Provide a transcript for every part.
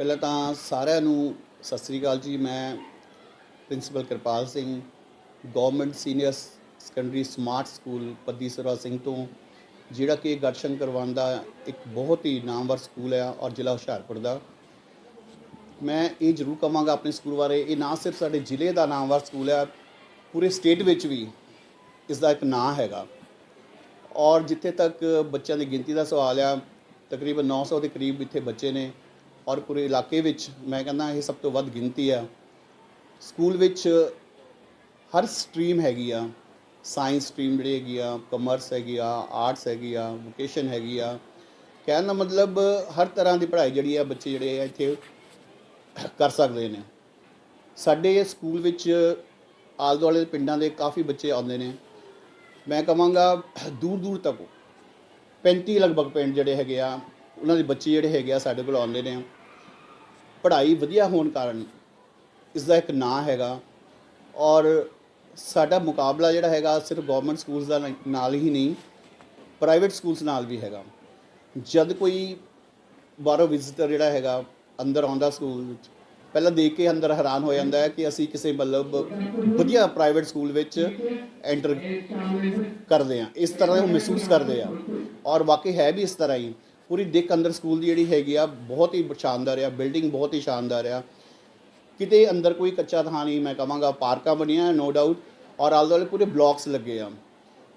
ਪਹਿਲਾਂ ਤਾਂ ਸਾਰਿਆਂ ਨੂੰ ਸਤਿ ਸ੍ਰੀ ਅਕਾਲ ਜੀ। ਮੈਂ principal Kirpal Singh, government senior secondary smart school Paddi Sarwa Singh ਤੋਂ, ਜਿਹੜਾ ਕਿ ਦਰਸ਼ਨ ਕਰਵਾਉਣ ਦਾ ਇੱਕ ਬਹੁਤ ਹੀ ਨਾਮਵਰ ਸਕੂਲ ਹੈ ਔਰ ਜ਼ਿਲ੍ਹਾ ਹੁਸ਼ਿਆਰਪੁਰ ਦਾ। ਮੈਂ ਇਹ ਜ਼ਰੂਰ ਕਹਾਂਗਾ ਆਪਣੇ ਸਕੂਲ ਬਾਰੇ, ਇਹ ਨਾ ਸਿਰਫ ਸਾਡੇ ਜ਼ਿਲ੍ਹੇ ਦਾ ਨਾਮਵਰ ਸਕੂਲ ਹੈ ਪੂਰੇ ਸਟੇਟ ਵਿੱਚ ਵੀ ਇਸ ਦਾ ਇੱਕ ਨਾਂ ਹੈਗਾ। ਔਰ ਜਿੱਥੇ ਤੱਕ ਬੱਚਿਆਂ ਦੀ ਗਿਣਤੀ ਦਾ ਸਵਾਲ ਆ, ਤਕਰੀਬਨ 900 ਦੇ ਕਰੀਬ ਇੱਥੇ ਬੱਚੇ ਨੇ। ਔਰ ਪੂਰੇ ਇਲਾਕੇ ਵਿੱਚ ਮੈਂ ਕਹਿੰਦਾ ਇਹ ਸਭ ਤੋਂ ਵੱਧ ਗਿਣਤੀ ਆ। ਸਕੂਲ ਵਿੱਚ ਹਰ ਸਟਰੀਮ ਹੈਗੀ ਆ। ਸਾਇੰਸ ਸਟਰੀਮ ਜਿਹੜੀ ਹੈਗੀ ਆ, ਕਮਰਸ ਹੈਗੀ ਆ, ਆਰਟਸ ਹੈਗੀ ਆ, ਵੋਕੇਸ਼ਨ ਹੈਗੀ ਆ। ਕਹਿਣ ਦਾ ਮਤਲਬ ਹਰ ਤਰ੍ਹਾਂ ਦੀ ਪੜ੍ਹਾਈ ਜਿਹੜੀ ਆ ਬੱਚੇ ਜਿਹੜੇ ਆ ਇੱਥੇ ਕਰ ਸਕਦੇ ਨੇ। ਸਾਡੇ ਸਕੂਲ ਵਿੱਚ ਆਲੇ ਦੁਆਲੇ ਪਿੰਡਾਂ ਦੇ ਕਾਫੀ ਬੱਚੇ ਆਉਂਦੇ ਨੇ। ਮੈਂ ਕਹਾਂਗਾ ਦੂਰ ਦੂਰ ਤੱਕ 35 ਲਗਭਗ ਪਿੰਡ ਜਿਹੜੇ ਹੈਗੇ ਆ, ਉਹਨਾਂ ਦੇ ਬੱਚੇ ਜਿਹੜੇ ਹੈਗੇ ਆ ਸਾਡੇ ਕੋਲ ਆਉਂਦੇ ਨੇ। ਪੜ੍ਹਾਈ ਵਧੀਆ ਹੋਣ ਕਾਰਨ ਇਸ ਦਾ ਇੱਕ ਨਾਂ ਹੈਗਾ ਔਰ ਸਾਡਾ ਮੁਕਾਬਲਾ ਜਿਹੜਾ ਹੈਗਾ ਸਿਰਫ ਗਵਰਨਮੈਂਟ ਸਕੂਲਸ ਦਾ ਨਾਲ ਹੀ ਨਹੀਂ ਪ੍ਰਾਈਵੇਟ ਸਕੂਲਸ ਨਾਲ ਵੀ ਹੈਗਾ। ਜਦ ਕੋਈ ਬਾਹਰੋਂ ਵਿਜ਼ਿਟਰ ਜਿਹੜਾ ਹੈਗਾ ਅੰਦਰ ਆਉਂਦਾ ਸਕੂਲ ਵਿੱਚ, ਪਹਿਲਾਂ ਦੇਖ ਕੇ ਅੰਦਰ ਹੈਰਾਨ ਹੋ ਜਾਂਦਾ ਹੈ ਕਿ ਅਸੀਂ ਕਿਸੇ ਮਤਲਬ ਵਧੀਆ ਪ੍ਰਾਈਵੇਟ ਸਕੂਲ ਵਿੱਚ ਐਂਟਰ ਕਰਦੇ ਆ ਇਸ ਤਰ੍ਹਾਂ ਉਹ ਮਹਿਸੂਸ ਕਰਦੇ ਆ। ਔਰ ਵਾਕਈ ਹੈ ਵੀ ਇਸ ਤਰ੍ਹਾਂ ਹੀ। ਪੂਰੀ ਦਿੱਖ ਅੰਦਰ ਸਕੂਲ ਦੀ ਜਿਹੜੀ ਹੈਗੀ ਆ, ਬਹੁਤ ਹੀ ਸ਼ਾਨਦਾਰ ਆ, ਬਿਲਡਿੰਗ ਬਹੁਤ ਹੀ ਸ਼ਾਨਦਾਰ ਆ। ਕਿਤੇ ਅੰਦਰ ਕੋਈ ਕੱਚਾ ਥਾਂ ਨਹੀਂ, ਮੈਂ ਕਹਾਂਗਾ ਪਾਰਕਾਂ ਬਣੀਆਂ ਨੋ ਡਾਊਟ ਔਰ ਆਲੇ ਦੁਆਲੇ ਪੂਰੇ ਬਲਾਕਸ ਲੱਗੇ ਆ।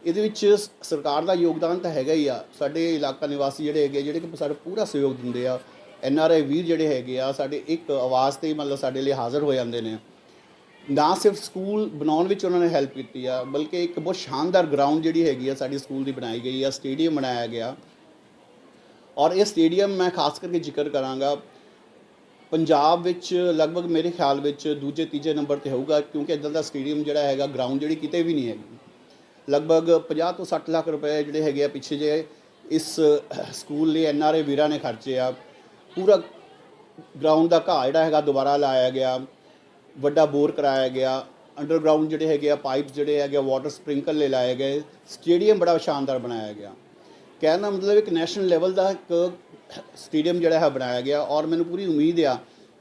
ਇਹਦੇ ਵਿੱਚ ਸਰਕਾਰ ਦਾ ਯੋਗਦਾਨ ਤਾਂ ਹੈਗਾ ਹੀ ਆ। ਸਾਡੇ ਇਲਾਕਾ ਨਿਵਾਸੀ ਜਿਹੜੇ ਹੈਗੇ ਜਿਹੜੇ ਕਿ ਸਾਡਾ ਪੂਰਾ ਸਹਿਯੋਗ ਦਿੰਦੇ ਆ, ਐਨ ਆਰ ਆਈ ਵੀਰ ਜਿਹੜੇ ਹੈਗੇ ਆ, ਸਾਡੇ ਇੱਕ ਆਵਾਜ਼ ਤੇ ਮਤਲਬ ਸਾਡੇ ਲਈ ਹਾਜ਼ਰ ਹੋ ਜਾਂਦੇ ਨੇ। ਨਾ ਸਿਰਫ ਸਕੂਲ ਬਣਾਉਣ ਵਿੱਚ ਉਹਨਾਂ ਨੇ ਹੈਲਪ ਕੀਤੀ ਆ, ਬਲਕਿ ਇੱਕ ਬਹੁਤ ਸ਼ਾਨਦਾਰ ਗਰਾਊਂਡ ਜਿਹੜੀ ਹੈਗੀ ਆ, ਸਾਡੀ ਸਕੂਲ ਦੀ ਬਣਾਈ ਗਈ ਆ, ਸਟੇਡੀਅਮ ਬਣਾਇਆ ਗਿਆ। ਔਰ ਇਹ ਸਟੇਡੀਅਮ ਮੈਂ ਖਾਸ ਕਰਕੇ ਜ਼ਿਕਰ ਕਰਾਂਗਾ, ਪੰਜਾਬ ਵਿੱਚ ਲਗਭਗ ਮੇਰੇ ਖਿਆਲ ਵਿੱਚ ਦੂਜੇ, ਤੀਜੇ ਨੰਬਰ ਤੇ ਹੋਊਗਾ, ਕਿਉਂਕਿ ਇਦਾਂ ਦਾ ਸਟੇਡੀਅਮ ਜਿਹੜਾ ਹੈਗਾ ਗਰਾਊਂਡ ਜਿਹੜੀ ਕਿਤੇ ਵੀ ਨਹੀਂ ਹੈਗੀ। ਲਗਭਗ 50 ਤੋਂ 60 ਲੱਖ ਰੁਪਏ ਜਿਹੜੇ ਹੈਗੇ ਆ ਪਿੱਛੇ ਜੇ ਇਸ ਸਕੂਲ ਲਈ ਐਨ ਆਰ ਆਈ ਵੀਰਾਂ ਨੇ ਖਰਚੇ ਆ। ਪੂਰਾ ਗਰਾਊਂਡ ਦਾ ਘਾਹ ਜਿਹੜਾ ਹੈਗਾ ਦੁਬਾਰਾ ਲਾਇਆ ਗਿਆ, ਵੱਡਾ ਬੋਰ ਕਰਾਇਆ ਗਿਆ ਅੰਡਰਗਰਾਉਂਡ ਜਿਹੜੇ ਹੈਗੇ ਆ ਪਾਈਪ ਜਿਹੜੇ ਹੈਗੇ ਵਾਟਰ ਸਪ੍ਰਿੰਕਲ ਲੈ ਲਾਏ ਗਏ, ਸਟੇਡੀਅਮ ਬੜਾ ਸ਼ਾਨਦਾਰ ਬਣਾਇਆ ਗਿਆ। ਕਹਿਣ ਦਾ ਮਤਲਬ ਇੱਕ ਨੈਸ਼ਨਲ ਲੈਵਲ ਦਾ ਇੱਕ ਸਟੇਡੀਅਮ ਜਿਹੜਾ ਹੈ ਬਣਾਇਆ ਗਿਆ ਔਰ ਮੈਨੂੰ ਪੂਰੀ ਉਮੀਦ ਆ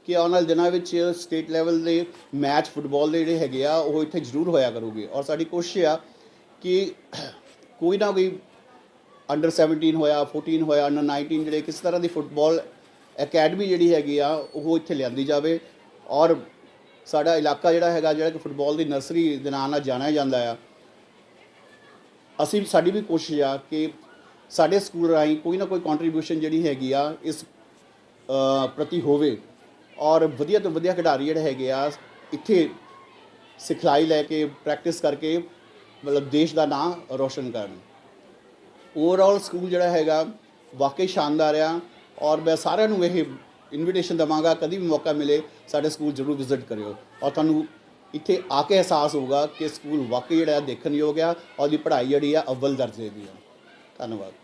ਕਿ ਆਉਣ ਵਾਲੇ ਦਿਨਾਂ ਵਿੱਚ ਸਟੇਟ ਲੈਵਲ ਦੇ ਮੈਚ ਫੁੱਟਬਾਲ ਦੇ ਜਿਹੜੇ ਹੈਗੇ ਆ, ਉਹ ਇੱਥੇ ਜ਼ਰੂਰ ਹੋਇਆ ਕਰੂਗੇ। ਔਰ ਸਾਡੀ ਕੋਸ਼ਿਸ਼ ਆ ਕਿ ਕੋਈ ਨਾ ਕੋਈ ਅੰਡਰ 17 ਹੋਇਆ 14 ਹੋਇਆ ਅੰਡਰ 19 ਜਿਹੜੇ ਕਿਸ ਤਰ੍ਹਾਂ ਦੀ ਫੁੱਟਬਾਲ ਅਕੈਡਮੀ ਜਿਹੜੀ ਹੈਗੀ ਆ, ਉਹ ਇੱਥੇ ਲਿਆਂਦੀ ਜਾਵੇ। ਔਰ ਸਾਡਾ ਇਲਾਕਾ ਜਿਹੜਾ ਹੈਗਾ, ਜਿਹੜਾ ਕਿ ਫੁੱਟਬਾਲ ਦੀ ਨਰਸਰੀ ਦੇ ਨਾਂ ਨਾਲ ਜਾਣਿਆ ਜਾਂਦਾ ਆ, ਅਸੀਂ ਸਾਡੀ ਵੀ ਕੋਸ਼ਿਸ਼ ਆ ਕਿ ਸਾਡੇ ਸਕੂਲ ਰਾਹੀਂ ਕੋਈ ਨਾ ਕੋਈ ਕੰਟਰੀਬਿਊਸ਼ਨ ਜਿਹੜੀ ਹੈਗੀ ਆ, ਇਸ ਪ੍ਰਤੀ ਹੋਵੇ। ਔਰ ਵਧੀਆ ਤੋਂ ਵਧੀਆ ਖਿਡਾਰੀ ਜਿਹੜੇ ਹੈਗੇ ਆ, ਇੱਥੇ ਸਿਖਲਾਈ ਲੈ ਕੇ ਪ੍ਰੈਕਟਿਸ ਕਰਕੇ, ਮਤਲਬ ਦੇਸ਼ ਦਾ ਨਾਮ ਰੋਸ਼ਨ ਕਰਨ। ਓਵਰਆਲ ਸਕੂਲ ਜਿਹੜਾ ਹੈਗਾ, ਵਾਕਈ ਸ਼ਾਨਦਾਰ ਆ। ਔਰ ਮੈਂ ਸਾਰਿਆਂ ਨੂੰ ਇਹ ਇਨਵੀਟੇਸ਼ਨ ਦਵਾਂਗਾ, ਕਦੀ ਵੀ ਮੌਕਾ ਮਿਲੇ, ਸਾਡੇ ਸਕੂਲ ਜ਼ਰੂਰ ਵਿਜ਼ਿਟ ਕਰਿਓ। ਔਰ ਤੁਹਾਨੂੰ ਇੱਥੇ ਆ ਕੇ ਅਹਿਸਾਸ ਹੋਊਗਾ ਕਿ ਸਕੂਲ ਵਾਕਈ ਜਿਹੜਾ ਹੈ ਦੇਖਣ ਯੋਗ ਆ, ਔਰ ਦੀ ਪੜ੍ਹਾਈ ਜਿਹੜੀ ਆ, ਅਵਲ ਦਰਜੇ ਦੀ ਆ। ਧੰਨਵਾਦ।